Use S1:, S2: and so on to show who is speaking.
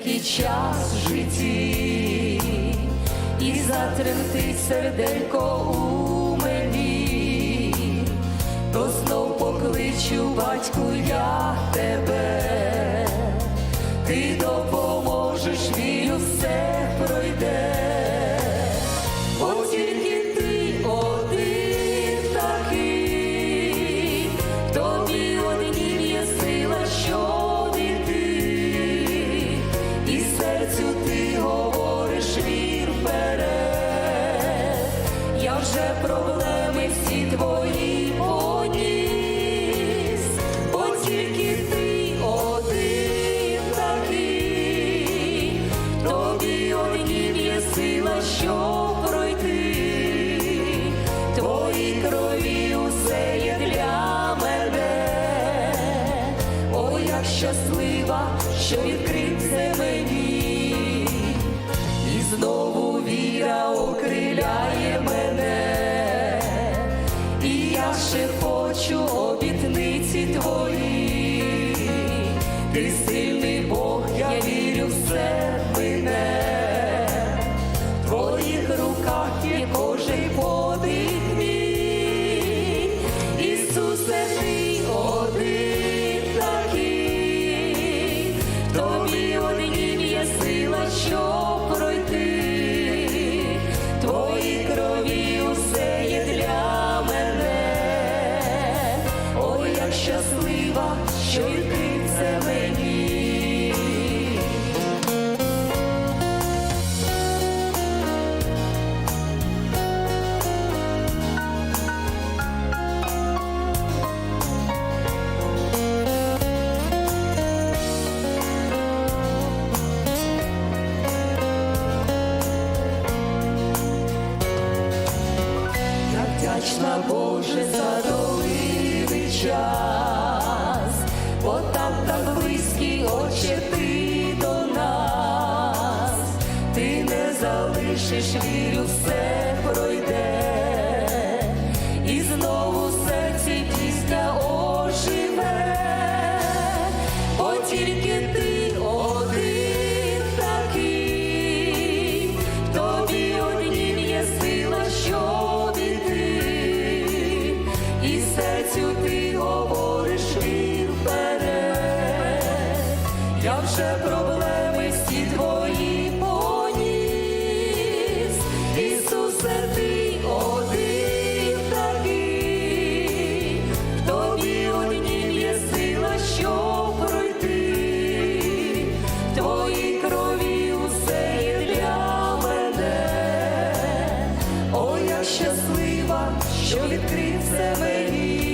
S1: нелегкий час в житті, і затремтить серденько у мені, то знов покличу батьку Проблеми всі твої бо тільки ти один такий, тобі однім є сила, що пройти, твої крові усе є для мене. О, як щаслива, що відкрився і хочу обітниці твої, ти сильний Бог, я вірю, все мене. В твоїх руках є кожен подих мій, Ісусе, ти один такий, тобі однім є сила, що Вдячна Боже за час, бо там так близький Отче ти до нас, ти не залишиш вірю, все пройде, і знову в серці пісня оживе, бо тільки ти Я вже проблеми всі твої поніс, Ісусе, ти один такий, в тобі однім є сила, що пройти, твої крові усе є для мене, о, я щаслива, що відкрився мені.